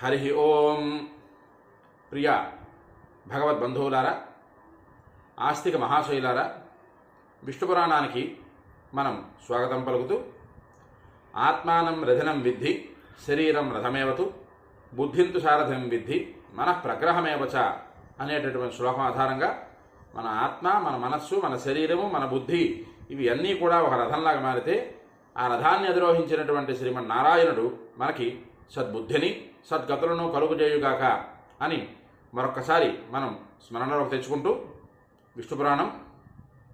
హరి ఓం ప్రియ భగవద్బంధువులారా ఆస్తిక మహాశైలారా విష్ణు పురాణానికి మనం స్వాగతం పలుకుతూ ఆత్మానం రథనం విద్ధి శరీరం రథమేవతు బుద్ధింతు సారథం విద్ధి మన ప్రగ్రహమేవచ అనేటటువంటి శ్లోకం ఆధారంగా మన ఆత్మ మన మనస్సు మన శరీరము మన బుద్ధి ఇవి అన్నీ కూడా ఒక రథంలాగా మారితే ఆ రథాన్ని అధిరోహించినటువంటి శ్రీమన్నారాయణుడు మనకి సద్బుద్ధిని సద్గతులను కలుగుచేయుగాక అని మరొక్కసారి మనం స్మరణలోకి తెచ్చుకుంటూ విష్ణు పురాణం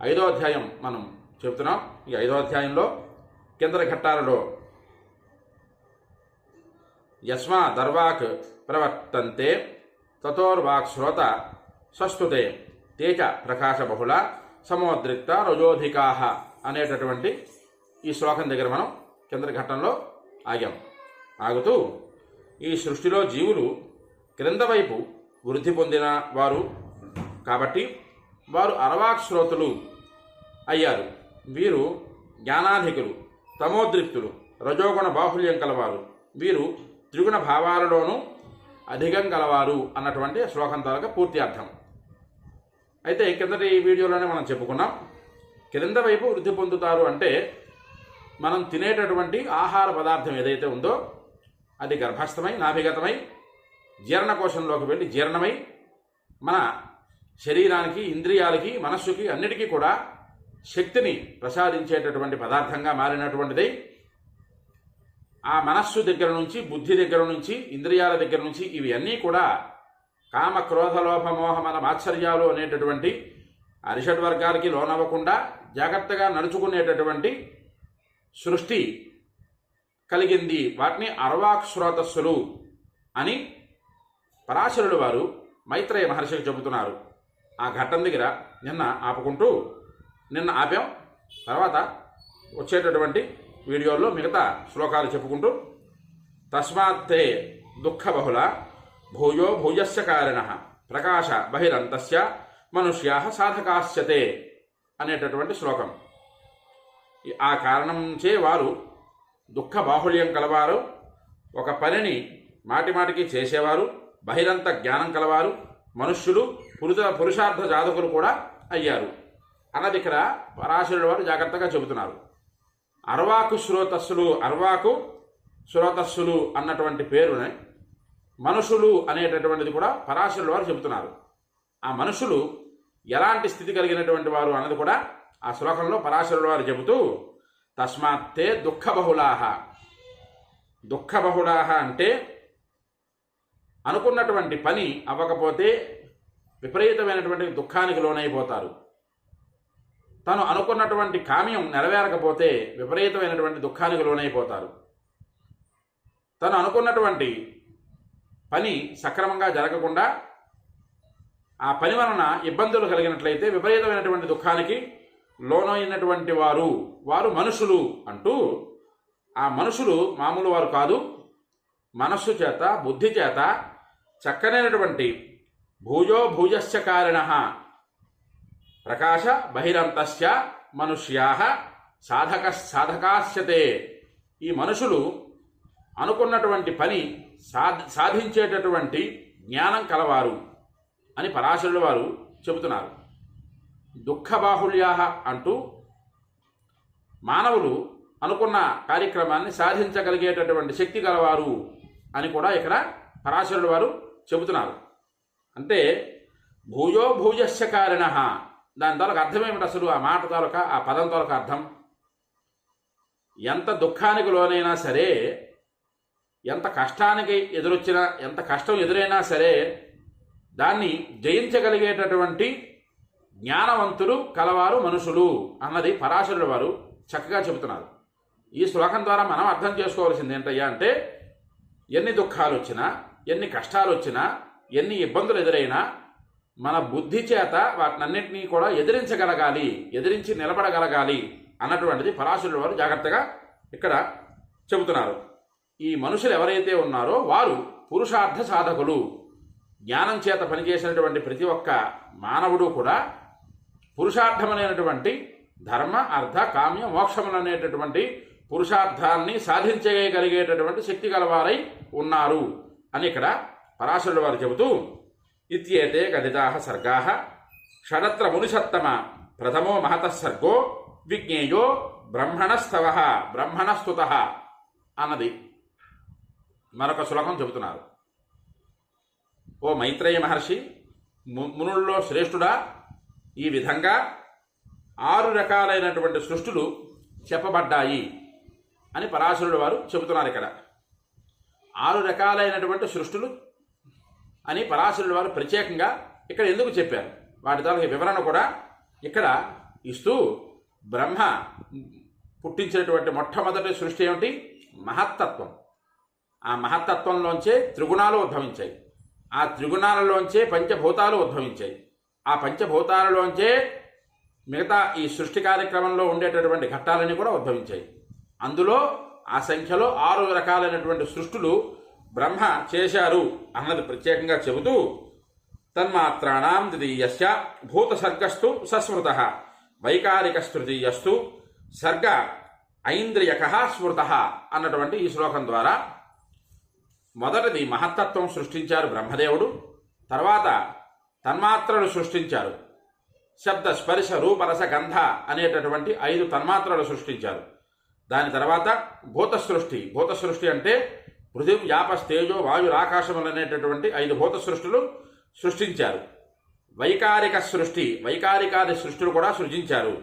ఐదో అధ్యాయం మనం చెబుతున్నాం. ఈ ఐదో అధ్యాయంలో కిందరి ఘట్టాలలో యస్మా దర్వాక్ ప్రవర్తంతే తతోర్వాక్ శ్రోత సస్తుతే తేజ ప్రకాశ బహుళ సమోద్రిక్త రజోధికాహ అనేటటువంటి ఈ శ్లోకం దగ్గర మనం కింద ఘట్టంలో ఆగాం. ఆగుతూ ఈ సృష్టిలో జీవులు క్రింద వైపు వృద్ధి పొందిన వారు. కాబట్టి వారు అరవాక్ శ్రోతులు అయ్యారు. వీరు జ్ఞానాధికులు తమోద్రిక్తులు రజోగుణ బాహుల్యం కలవారు. వీరు త్రిగుణ భావాలలోనూ అధికం కలవారు అన్నటువంటి శ్లోకం తాలూకా పూర్తి అర్థం. అయితే కిందటి వీడియోలోనే మనం చెప్పుకున్నాం. క్రింద వైపు వృద్ధి పొందుతారు అంటే మనం తినేటటువంటి ఆహార పదార్థం ఏదైతే ఉందో అది గర్భస్థమై నాభిగతమై జీర్ణకోశంలోకి వెళ్ళి జీర్ణమై మన శరీరానికి ఇంద్రియాలకి మనస్సుకి అన్నిటికీ కూడా శక్తిని ప్రసాదించేటటువంటి పదార్థంగా మారినటువంటిది. ఆ మనస్సు దగ్గర నుంచి బుద్ధి దగ్గర నుంచి ఇంద్రియాల దగ్గర నుంచి ఇవి అన్నీ కూడా కామ క్రోధ లోభ మోహ మన మాత్సర్యాలు అనేటటువంటి అరిషడ్ వర్గాలకి లోనవ్వకుండా జాగ్రత్తగా నడుచుకునేటటువంటి సృష్టి కలిగింది. వాటిని అరవాక్ శ్రోతస్సులు అని పరాశరుడు వారు మైత్రేయ మహర్షికి చెబుతున్నారు. ఆ ఘట్టం దగ్గర నిన్న ఆపుకుంటూ నిన్న ఆపాం. తర్వాత వచ్చేటటువంటి వీడియోల్లో మిగతా శ్లోకాలు చెప్పుకుంటూ తస్మాత్తే దుఃఖబహుళ భూయో భూయస్య కారిణ ప్రకాశ బహిరంతస్య మనుష్యా సాధకాశ్యతే అనేటటువంటి శ్లోకం. ఆ కారణంచే వారు దుఃఖ బాహుళ్యం కలవారు ఒక పనిని మాటిమాటికి చేసేవారు బహిరంత జ్ఞానం కలవారు మనుష్యులు పురుష పురుషార్థ జాతకులు కూడా అయ్యారు. అన్నది ఇక్కడ పరాశరుడు వారు జాగ్రత్తగా చెబుతున్నారు. అర్వాకు శ్రోతస్సులు అర్వాకు శ్రోతస్సులు అన్నటువంటి పేరుని మనుషులు అనేటటువంటిది కూడా పరాశరుడు వారు చెబుతున్నారు. ఆ మనుషులు ఎలాంటి స్థితి కలిగినటువంటి వారు అన్నది కూడా ఆ శ్లోకంలో పరాశరుడు వారు చెబుతూ తస్మాత్తే దుఃఖబహుళాహ. దుఃఖబహుళాహ అంటే అనుకున్నటువంటి పని అవ్వకపోతే విపరీతమైనటువంటి దుఃఖానికి లోనైపోతారు. తను అనుకున్నటువంటి కామ్యం నెరవేరకపోతే విపరీతమైనటువంటి దుఃఖానికి లోనైపోతారు. తను అనుకున్నటువంటి పని సక్రమంగా జరగకుండా ఆ పని వలన ఇబ్బందులు కలిగినట్లయితే విపరీతమైనటువంటి దుఃఖానికి లోనైనటువంటి వారు వారు మనుషులు అంటూ ఆ మనుషులు మామూలు వారు కాదు. మనస్సు చేత బుద్ధి చేత చక్కనైనటువంటి భూజో భూజస్య కారిణ ప్రకాశ బహిరంతస్య మనుష్యా సాధక సాధకాస్యతే. ఈ మనుషులు అనుకున్నటువంటి పని సాధించేటటువంటి జ్ఞానం కలవారు అని పరాశరుడు వారు చెబుతున్నారు. దుఃఖబాహుళ్యా అంటూ మానవులు అనుకున్న కార్యక్రమాన్ని సాధించగలిగేటటువంటి శక్తి గలవారు అని కూడా ఇక్కడ పరాశరుడు వారు చెబుతున్నారు. అంటే భూయో భూయస్య కారిణ. దాని తాలూకు అర్థం ఏమిటి అసలు? ఆ మాట తాలూక ఆ పదం తాలూక అర్థం? ఎంత దుఃఖానికి లోనైనా సరే ఎంత కష్టానికి ఎదురొచ్చినా ఎంత కష్టం ఎదురైనా సరే దాన్ని జయించగలిగేటటువంటి జ్ఞానవంతులు కలవారు మనుషులు అన్నది పరాశరుడు వారు చక్కగా చెబుతున్నారు. ఈ శ్లోకం ద్వారా మనం అర్థం చేసుకోవాల్సింది ఏంటయ్యా అంటే ఎన్ని దుఃఖాలు వచ్చినా ఎన్ని కష్టాలు వచ్చినా ఎన్ని ఇబ్బందులు ఎదురైనా మన బుద్ధి చేత వాటినన్నింటినీ కూడా ఎదిరించగలగాలి ఎదిరించి నిలబడగలగాలి అన్నటువంటిది పరాశరుడు వారు జాగ్రత్తగా ఇక్కడ చెబుతున్నారు. ఈ మనుషులు ఎవరైతే ఉన్నారో వారు పురుషార్థ సాధకులు. జ్ఞానం చేత పనిచేసినటువంటి ప్రతి ఒక్క మానవుడు కూడా పురుషార్థమనేటువంటి ధర్మ అర్థ కామ్య మోక్షములనేటటువంటి పురుషార్థాన్ని సాధించగలిగేటటువంటి శక్తి గలవారై ఉన్నారు అని ఇక్కడ పరాశరుడు వారు చెబుతూ ఇత్యేతే గదితా సర్గా షడత్ర మునిషత్తమ ప్రథమో మహత సర్గో విజ్ఞేయో బ్రహ్మణస్తవ బ్రహ్మణస్తుత అన్నది మరొక శ్లోకం చెబుతున్నారు. ఓ మైత్రేయ మహర్షి ము- మునుల్లో శ్రేష్ఠుడా ఈ విధంగా ఆరు రకాలైనటువంటి సృష్టులు చెప్పబడ్డాయి అని పరాశరుడు వారు చెబుతున్నారు ఇక్కడ. ఆరు రకాలైనటువంటి సృష్టులు అని పరాశరుడు వారు ప్రత్యేకంగా ఇక్కడ ఎందుకు చెప్పారు? వాటి తాలూకు వివరణ కూడా ఇక్కడ ఇస్తూ బ్రహ్మ పుట్టించినటువంటి మొట్టమొదటి సృష్టి ఏమిటి? మహత్తత్వం. ఆ మహత్తత్వంలోంచే త్రిగుణాలు ఉద్భవించాయి. ఆ త్రిగుణాలలోంచే పంచభూతాలు ఉద్భవించాయి. ఆ పంచభూతాలలోంచే మిగతా ఈ సృష్టి కార్యక్రమంలో ఉండేటటువంటి ఘట్టాలన్నీ కూడా ఉద్భవించాయి. అందులో ఆ సంఖ్యలో ఆరు రకాలైనటువంటి సృష్టులు బ్రహ్మ చేశారు అన్నది ప్రత్యేకంగా చెబుతూ తన్మాత్రాణం ద్వితీయస్య భూతసర్గస్తు సస్మృత వైకారికస్తృతీయస్తు సర్గ ఐంద్రియక స్మృత అన్నటువంటి ఈ శ్లోకం ద్వారా మొదటిది మహత్తత్వం సృష్టించారు బ్రహ్మదేవుడు తర్వాత తన్మాత్రలు సృష్టించారు. శబ్ద స్పర్శ రూపరస గంధ అనేటటువంటి ఐదు తన్మాత్రలు సృష్టించారు. దాని తర్వాత భూత సృష్టి భూత సృష్టి అంటే పృథివ్ వ్యాప తేజో వాయు ఆకాశములు అనేటటువంటి ఐదు భూత సృష్టులు సృష్టించారు. వైకారిక సృష్టి. వైకారికాది సృష్టిలు కూడా సృజించారు.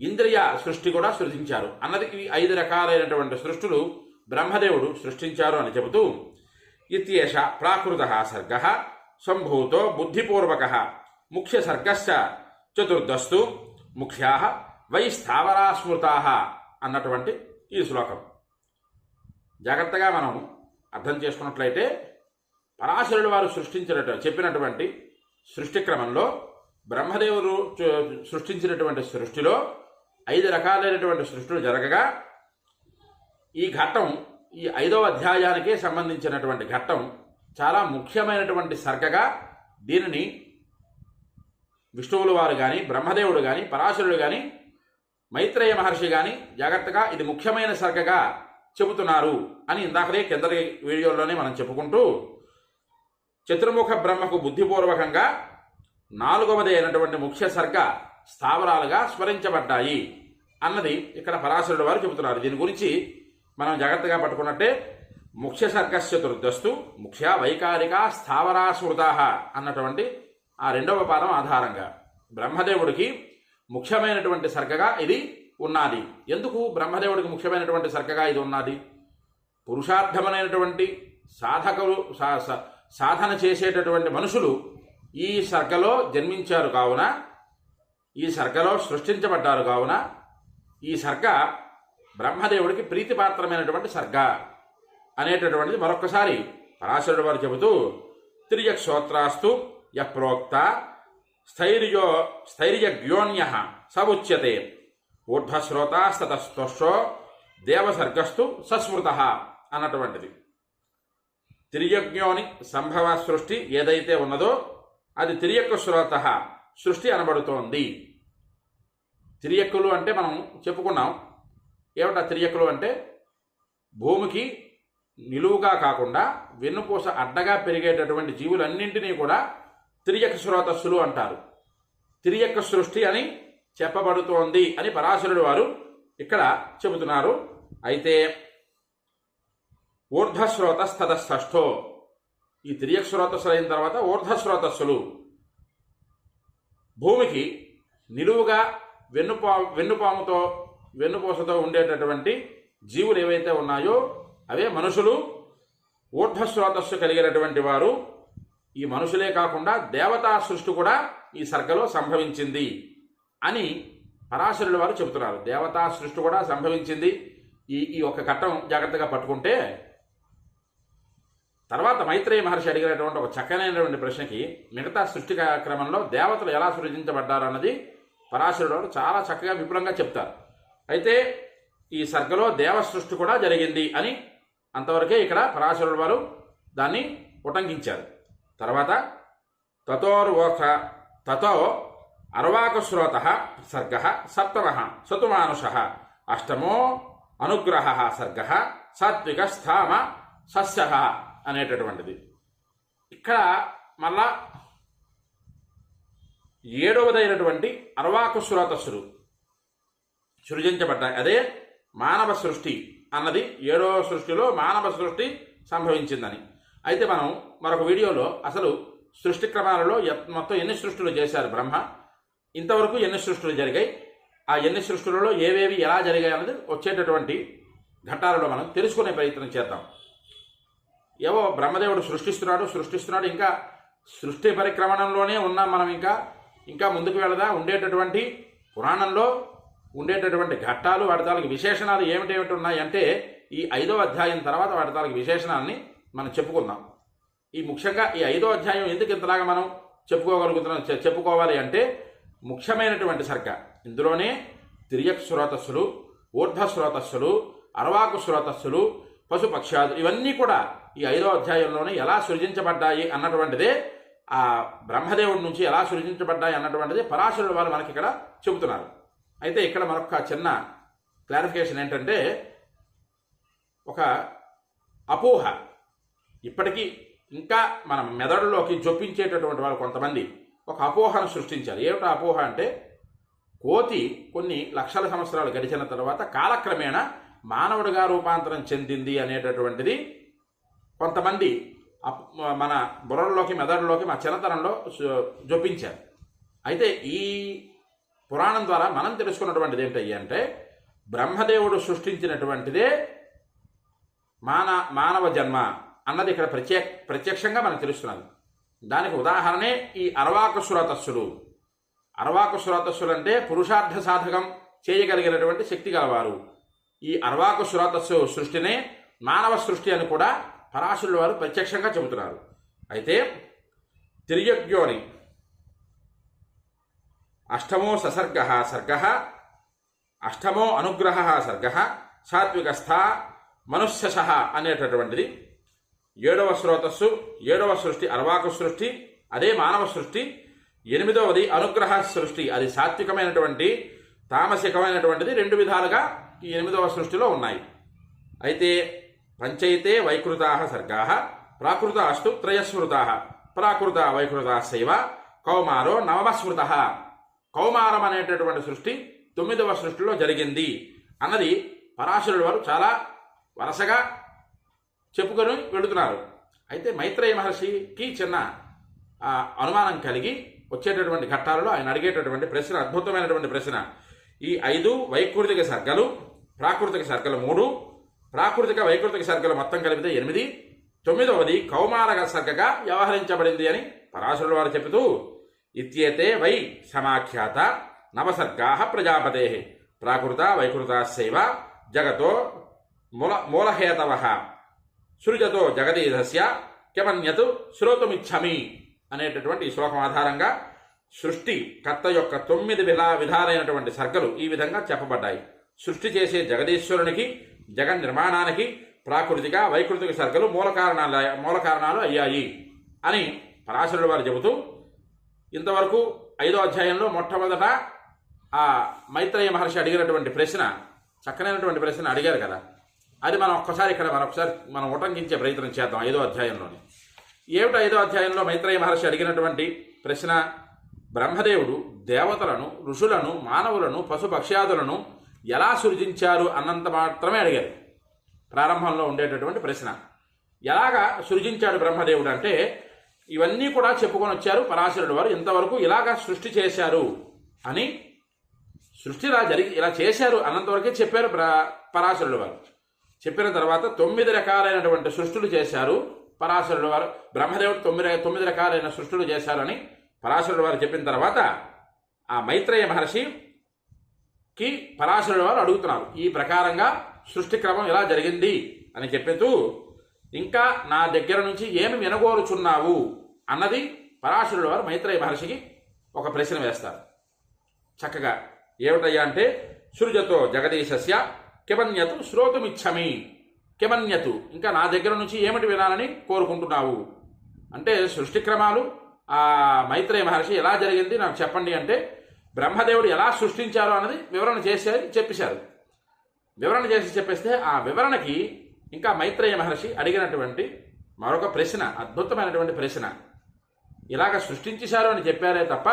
ఇంద్రియ సృష్టి కూడా సృజించారు. అన్నది ఈ ఐదు రకాలైనటువంటి సృష్టులు బ్రహ్మదేవుడు సృష్టించారు అని చెబుతూ ఇత్యేష ప్రాకృత సర్గ సంభూతో బుద్ధిపూర్వక ముఖ్య సర్గశ్చ చతుర్దస్తు ముఖ్యా వై స్థావరా స్మృతా అన్నటువంటి ఈ శ్లోకం. జాగ్రత్తగా మనం అర్థం చేసుకున్నట్లయితే పరాశరుడు వారు సృష్టించినట్టు చెప్పినటువంటి సృష్టి క్రమంలో బ్రహ్మదేవుడు సృష్టించినటువంటి సృష్టిలో ఐదు రకాలైనటువంటి సృష్టిలు జరగగా ఈ ఘట్టం ఈ ఐదవ అధ్యాయానికే సంబంధించినటువంటి ఘట్టం చాలా ముఖ్యమైనటువంటి సర్గగా దీనిని విష్ణువుల వారు కానీ బ్రహ్మదేవుడు కానీ పరాశరుడు కానీ మైత్రేయ మహర్షి కానీ జాగ్రత్తగా ఇది ముఖ్యమైన సర్గగా చెబుతున్నారు అని ఇందాకనే కిందటి వీడియోలోనే మనం చెప్పుకుంటూ చతుర్ముఖ బ్రహ్మకు బుద్ధిపూర్వకంగా నాలుగవది అయినటువంటి ముఖ్య సర్గ స్థావరాలుగా స్మరించబడ్డాయి అన్నది ఇక్కడ పరాశరుడు వారు చెబుతున్నారు. దీని గురించి మనం జాగ్రత్తగా పట్టుకున్నట్టే ముఖ్య సర్గశ్చతుర్దస్తు ముఖ్య వైకారిక స్థావరా స్మృతా అన్నటువంటి ఆ రెండవ పాదం ఆధారంగా. బ్రహ్మదేవుడికి ముఖ్యమైనటువంటి సర్గగా ఇది ఉన్నది. ఎందుకు బ్రహ్మదేవుడికి ముఖ్యమైనటువంటి సర్గగా ఇది ఉన్నది? పురుషార్థమైనటువంటి సాధకులు సా- సాధన చేసేటటువంటి మనుషులు ఈ సర్గలో జన్మించారు కావున ఈ సర్గలో సృష్టించబడ్డారు కావున ఈ సర్గ బ్రహ్మదేవుడికి ప్రీతిపాత్రమైనటువంటి సర్గ. అనేటటువంటిది మరొకసారి పరాశరుడు వారు చెబుతూ తిరియక్షోత్రాస్తు యప్రోక్త స్థైర్యో స్థైర్యగ్యోన్య సముచ్యతే ఊర్ధ్వశ్రోతాస్తతస్తో దేవసర్గస్తు సస్మృత అన్నటువంటిది. తిరియజ్ఞోని సంభవ సృష్టి ఏదైతే ఉన్నదో అది తిరియక్కు శ్రోత సృష్టి అనబడుతోంది. తిరియక్కులు అంటే మనం చెప్పుకున్నాం. ఏమిటా తిరియక్కులు అంటే? భూమికి నిలువుగా కాకుండా వెన్నుపూస అడ్డగా పెరిగేటటువంటి జీవులన్నింటినీ కూడా తిరియక శ్రోతస్సులు అంటారు. తిరియక సృష్టి అని చెప్పబడుతోంది అని పరాశరుడు వారు ఇక్కడ చెబుతున్నారు. అయితే ఊర్ధ్వశ్రోతస్తతస్థో ఈ తిరియక శ్రోతస్సులు అయిన తర్వాత ఊర్ధ్వశ్రోతస్సులు భూమికి నిలువుగా వెన్నుపా వెన్నుపాముతో వెన్నుపూసతో ఉండేటటువంటి జీవులు ఏవైతే ఉన్నాయో అవే మనుషులు ఊర్ధ్వశ్రోతస్సు కలిగినటువంటి వారు ఈ మనుషులే కాకుండా దేవతా సృష్టి కూడా ఈ సర్గలో సంభవించింది అని పరాశరుల వారు చెబుతున్నారు. దేవతా సృష్టి కూడా సంభవించింది. ఈ ఈ ఒక ఘట్టం జాగ్రత్తగా పట్టుకుంటే తర్వాత మైత్రేయ మహర్షి అడిగినటువంటి ఒక చక్కనైనటువంటి ప్రశ్నకి మిగతా సృష్టి క్రమంలో దేవతలు ఎలా సృజించబడ్డారు అన్నది పరాశరుడు వారు చాలా చక్కగా విపులంగా చెప్తారు. అయితే ఈ సర్గలో దేవ సృష్టి కూడా జరిగింది అని అంతవరకే ఇక్కడ పరాశరుడు వారు దాన్ని ఉటంకించారు. తర్వాత తతోర్వోక తతో అర్వాకశ్రోత సర్గ సప్తమ సతుమానుష అష్టమో అనుగ్రహ సర్గ సాత్విక స్థామ సస్య అనేటటువంటిది. ఇక్కడ మళ్ళా ఏడవదైనటువంటి అర్వాకు శ్రోతస్సులు సృజించబడ్డాయి. అదే మానవ సృష్టి. అన్నది ఏడవ సృష్టిలో మానవ సృష్టి సంభవించిందని. అయితే మనం మరొక వీడియోలో అసలు సృష్టి క్రమాలలో మొత్తం ఎన్ని సృష్టిలు చేశారు బ్రహ్మ? ఇంతవరకు ఎన్ని సృష్టిలు జరిగాయి? ఆ ఎన్ని సృష్టిలలో ఏవేవి ఎలా జరిగాయి అన్నది వచ్చేటటువంటి ఘట్టాలలో మనం తెలుసుకునే ప్రయత్నం చేద్దాం. ఏవో బ్రహ్మదేవుడు సృష్టిస్తున్నాడు సృష్టిస్తున్నాడు ఇంకా సృష్టి పరిక్రమణంలోనే ఉన్నాం మనం ఇంకా ఇంకా ముందుకు వెళదా? ఉండేటటువంటి పురాణంలో ఉండేటటువంటి ఘట్టాలు వాటి తాలకు విశేషణాలు ఏమిటేమిటి ఉన్నాయంటే ఈ ఐదో అధ్యాయం తర్వాత వాటి తాలకు విశేషణాలని మనం చెప్పుకుందాం. ఈ ముఖ్యంగా ఈ ఐదో అధ్యాయం ఎందుకు ఇంతలాగా మనం చెప్పుకోగలుగుతున్నాం? చెప్పుకోవాలి అంటే ముఖ్యమైనటువంటి సర్గ ఇందులోనే తిరియక్ శ్రోతస్సులు ఊర్ధ్వ శ్రోతస్సులు అరవాకు శ్రోతస్సులు పశుపక్షాదులు ఇవన్నీ కూడా ఈ ఐదో అధ్యాయంలోనే ఎలా సృజించబడ్డాయి అన్నటువంటిదే ఆ బ్రహ్మదేవుడి నుంచి ఎలా సృజించబడ్డాయి అన్నటువంటిది పరాశరుడు వారు మనకి ఇక్కడ చెబుతున్నారు. అయితే ఇక్కడ మరొక చిన్న క్లారిఫికేషన్ ఏంటంటే ఒక అపోహ. ఇప్పటికీ ఇంకా మన మెదడులోకి జొప్పించేటటువంటి వాళ్ళు కొంతమంది ఒక అపోహను సృష్టించారు. ఏమిటో అపోహ అంటే కోతి కొన్ని లక్షల సంవత్సరాలు గడిచిన తర్వాత కాలక్రమేణా మానవుడిగా రూపాంతరం చెందింది అనేటటువంటిది కొంతమంది అప్- మన బుర్రల్లోకి మెదడులోకి మా చిన్నతనంలో జొప్పించారు. అయితే ఈ పురాణం ద్వారా మనం తెలుసుకున్నటువంటిది ఏంటి అంటే బ్రహ్మదేవుడు సృష్టించినటువంటిదే మాన మానవ జన్మ అన్నది ఇక్కడ ప్రత్యేక ప్రత్యక్షంగా మనం తెలుస్తున్నది దానికి ఉదాహరణే ఈ అరవాకసురతస్సులు అరవాకసురతస్సులు అంటే పురుషార్థ సాధకం చేయగలిగినటువంటి శక్తి గలవారు. ఈ అరవాకసురతస్సు సృష్టినే మానవ సృష్టి అని కూడా పరాశరుల వారు ప్రత్యక్షంగా చెబుతున్నారు. అయితే తిరియజ్ఞోని అష్టమో ససర్గ సర్గ అష్టమో అనుగ్రహ సర్గ సాత్వికస్థ మనుష్యశ అనేటటువంటిది. ఏడవ స్రోతస్సు ఏడవ సృష్టి అర్వాకు సృష్టి అదే మానవ సృష్టి. ఎనిమిదవది అనుగ్రహ సృష్టి అది సాత్వికమైనటువంటి తామసికమైనటువంటిది రెండు విధాలుగా ఈ ఎనిమిదవ సృష్టిలో ఉన్నాయి. అయితే పంచైతే వైకృతా సర్గా ప్రాకృతాస్తు త్రయస్మృతా. ప్రాకృత వైకృతా శైవ కౌమారో నవమస్మృత. కౌమారం అనేటటువంటి సృష్టి తొమ్మిదవ సృష్టిలో జరిగింది అన్నది పరాశరుడు వారు చాలా వరుసగా చెప్పుకొని వెళుతున్నారు. అయితే మైత్రేయ మహర్షికి చిన్న అనుమానం కలిగి వచ్చేటటువంటి ఘట్టాలలో ఆయన అడిగేటటువంటి ప్రశ్న అద్భుతమైనటువంటి ప్రశ్న. ఈ ఐదు వైకృతిక సర్గలు ప్రాకృతిక సర్గలు మూడు ప్రాకృతిక వైకృతిక సర్గలు మొత్తం కలిపితే ఎనిమిది. తొమ్మిదవది కౌమారక సర్గగా వ్యవహరించబడింది అని పరాశరుడు వారు చెబుతూ ఇత్యేతే వై సమాఖ్యాత నవసర్గా ప్రజాపతే ప్రాకృత వైకృతాశైవ జగతో మూల మూలహేతవ సృజతో జగదీధస్య కెమన్యత్ శ్రోతుమిచ్చమి అనేటటువంటి ఈ శ్లోకం ఆధారంగా సృష్టి కర్త యొక్క తొమ్మిది విధా విధాలైనటువంటి సర్గలు ఈ విధంగా చెప్పబడ్డాయి. సృష్టి చేసే జగదీశ్వరునికి జగన్ నిర్మాణానికి ప్రాకృతిక వైకృతిక సర్గలు మూల కారణాలు మూల కారణాలు అయ్యాయి అని పరాశరుడు వారు చెబుతూ ఇంతవరకు ఐదో అధ్యాయంలో మొట్టమొదట ఆ మైత్రేయ మహర్షి అడిగినటువంటి ప్రశ్న చక్కనైనటువంటి ప్రశ్న అడిగారు కదా. అది మనం ఒక్కసారి ఇక్కడ మనం ఒకసారి మనం ఉటంకించే ప్రయత్నం చేద్దాం ఐదో అధ్యాయంలోని. ఏమిటో ఐదో అధ్యాయంలో మైత్రేయ మహర్షి అడిగినటువంటి ప్రశ్న? బ్రహ్మదేవుడు దేవతలను ఋషులను మానవులను పశుపక్ష్యాదులను ఎలా సృజించారు అన్నంత మాత్రమే అడిగారు. ప్రారంభంలో ఉండేటటువంటి ప్రశ్న. ఎలాగా సృజించాడు బ్రహ్మదేవుడు అంటే ఇవన్నీ కూడా చెప్పుకొని వచ్చారు పరాశరుడు వారు ఇంతవరకు ఇలాగా సృష్టి చేశారు అని సృష్టి ఇలా జరిగి ఇలా చేశారు అన్నంతవరకే చెప్పారు పరాశరుడు వారు. చెప్పిన తర్వాత తొమ్మిది రకాలైనటువంటి సృష్టులు చేశారు పరాశరుడు వారు. బ్రహ్మదేవుడు తొమ్మిది తొమ్మిది రకాలైన సృష్టులు చేశారని పరాశరుడు వారు చెప్పిన తర్వాత ఆ మైత్రేయ మహర్షికి పరాశరుడు వారు అడుగుతున్నారు ఈ ప్రకారంగా సృష్టి క్రమం ఎలా జరిగింది అని చెప్తూ ఇంకా నా దగ్గర నుంచి ఏమి వినగోరుచున్నావు? అన్నది పరాశరుడు వారు మైత్రేయ మహర్షికి ఒక ప్రశ్న వేస్తారు. చక్కగా ఏమిటయ్యా అంటే సృజతో జగదీశస్య కిమన్యతు శ్రోతుమిచ్చమి. కిమన్యతు ఇంకా నా దగ్గర నుంచి ఏమిటి వినాలని కోరుకుంటున్నావు? అంటే సృష్టి క్రమాలు ఆ మైత్రేయ మహర్షి ఎలా జరిగింది నాకు చెప్పండి అంటే బ్రహ్మదేవుడు ఎలా సృష్టించారు అన్నది వివరణ చేసేది చెప్పేశారు. వివరణ చేసి చెప్పేస్తే ఆ వివరణకి ఇంకా మైత్రేయ మహర్షి అడిగినటువంటి మరొక ప్రశ్న అద్భుతమైనటువంటి ప్రశ్న. ఇలాగ సృష్టించేశారు అని చెప్పారే తప్ప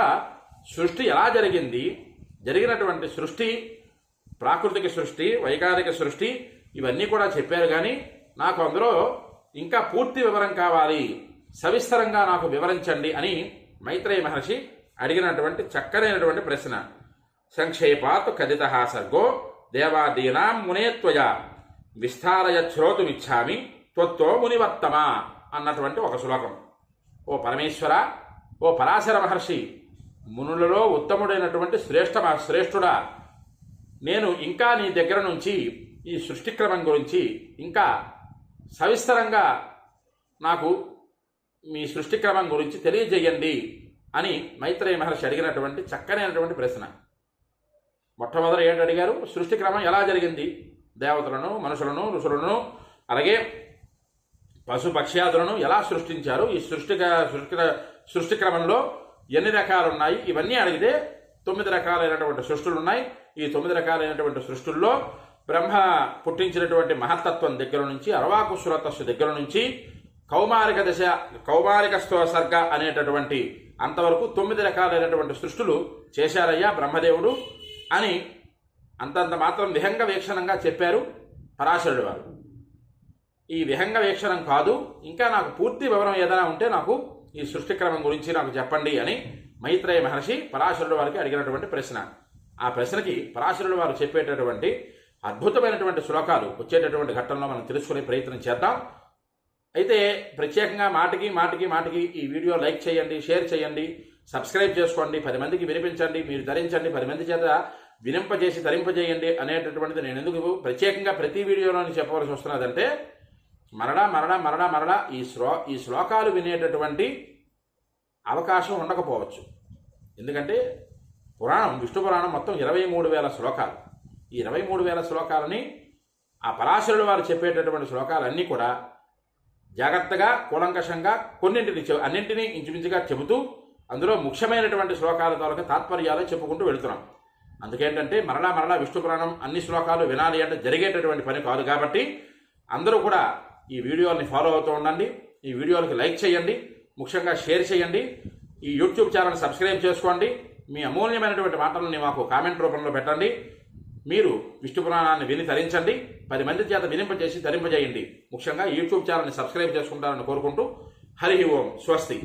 సృష్టి ఎలా జరిగింది? జరిగినటువంటి సృష్టి ప్రాకృతిక సృష్టి వైకారిక సృష్టి ఇవన్నీ కూడా చెప్పారు కానీ నాకు అందులో ఇంకా పూర్తి వివరం కావాలి. సవిస్తరంగా నాకు వివరించండి అని మైత్రేయ మహర్షి అడిగినటువంటి చక్కనైనటువంటి ప్రశ్న. సంక్షేపాత్ కథిత సర్గో దేవాదీనాం మునేత్వయ. విస్తారయ శ్రోతుమిచ్చామి త్వత్తో మునివర్తమ అన్నటువంటి ఒక శ్లోకం. ఓ పరమేశ్వర ఓ పరాశర మహర్షి మునులలో ఉత్తముడైనటువంటి శ్రేష్ఠ శ్రేష్ఠుడా నేను ఇంకా నీ దగ్గర నుంచి ఈ సృష్టిక్రమం గురించి ఇంకా సవిస్తరంగా నాకు మీ సృష్టిక్రమం గురించి తెలియజేయండి అని మైత్రేయ మహర్షి అడిగినటువంటి చక్కనైనటువంటి ప్రశ్న. మొట్టమొదట ఏంటి అడిగారు సృష్టిక్రమం ఎలా జరిగింది? దేవతలను మనుషులను ఋషులను అలాగే పశు పక్ష్యాదులను ఎలా సృష్టించారు? ఈ సృష్టిక సృష్టి సృష్టి క్రమంలో ఎన్ని రకాలు ఉన్నాయి ఇవన్నీ అడిగితే తొమ్మిది రకాలైనటువంటి సృష్టులు ఉన్నాయి ఈ తొమ్మిది రకాలైనటువంటి సృష్టుల్లో బ్రహ్మ పుట్టించినటువంటి మహత్తత్వం దగ్గర నుంచి అరవాకు దగ్గర నుంచి కౌమారిక దశ కౌమారిక సర్గ అనేటటువంటి అంతవరకు తొమ్మిది రకాలైనటువంటి సృష్టులు చేశారయ్యా బ్రహ్మదేవుడు అని అంతంత మాత్రం విహంగ వీక్షణంగా చెప్పారు పరాశరుడు వారు. ఈ విహంగ వీక్షణం కాదు ఇంకా నాకు పూర్తి వివరం ఏదైనా ఉంటే నాకు ఈ సృష్టిక్రమం గురించి నాకు చెప్పండి అని మైత్రేయ మహర్షి పరాశరుడు వారికి అడిగినటువంటి ప్రశ్న. ఆ ప్రశ్నకి పరాశరుడు వారు చెప్పేటటువంటి అద్భుతమైనటువంటి శ్లోకాలు వచ్చేటటువంటి ఘట్టంలో మనం తెలుసుకునే ప్రయత్నం చేద్దాం. అయితే ప్రత్యేకంగా మాటికి మాటికి మాటికి ఈ వీడియో లైక్ చేయండి షేర్ చేయండి సబ్స్క్రైబ్ చేసుకోండి పది మందికి వినిపించండి మీరు ధరించండి పది మంది చేత వినింపజేసి తరింపజేయండి అనేటటువంటిది నేను ఎందుకు ప్రత్యేకంగా ప్రతి వీడియోలోని చెప్పవలసి వస్తున్నదంటే మరలా మరలా మరలా మరలా ఈ శ్లో ఈ శ్లోకాలు వినేటటువంటి అవకాశం ఉండకపోవచ్చు. ఎందుకంటే పురాణం విష్ణు పురాణం మొత్తం ఇరవై మూడు వేల శ్లోకాలు. ఈ ఇరవై మూడు వేల శ్లోకాలని ఆ పరాశరుడు వారు చెప్పేటటువంటి శ్లోకాలన్నీ కూడా జాగ్రత్తగా కూలంకషంగా కొన్నింటిని అన్నింటినీ ఇంచుమించుగా చెబుతూ అందులో ముఖ్యమైనటువంటి శ్లోకాల ద్వారా తాత్పర్యాలు చెప్పుకుంటూ వెళుతున్నాం. అందుకేంటంటే మరలా మరలా విష్ణు పురాణం అన్ని శ్లోకాలు వినాలి అంటే జరిగేటటువంటి పని కాదు కాబట్టి అందరూ కూడా ఈ వీడియోని ఫాలో అవుతూ ఉండండి. ఈ వీడియోలకి లైక్ చేయండి. ముఖ్యంగా షేర్ చేయండి. ఈ యూట్యూబ్ ఛానల్ సబ్స్క్రైబ్ చేసుకోండి. మీ అమూల్యమైనటువంటి మాటలని మాకు కామెంట్ రూపంలో పెట్టండి. మీరు విష్ణు పురాణాన్ని విని తరించండి. పది మంది చేత వినింపజేసి తరింపజేయండి. ముఖ్యంగా యూట్యూబ్ ఛానల్ని సబ్స్క్రైబ్ చేసుకుంటారని కోరుకుంటూ హరి ఓం స్వస్తి.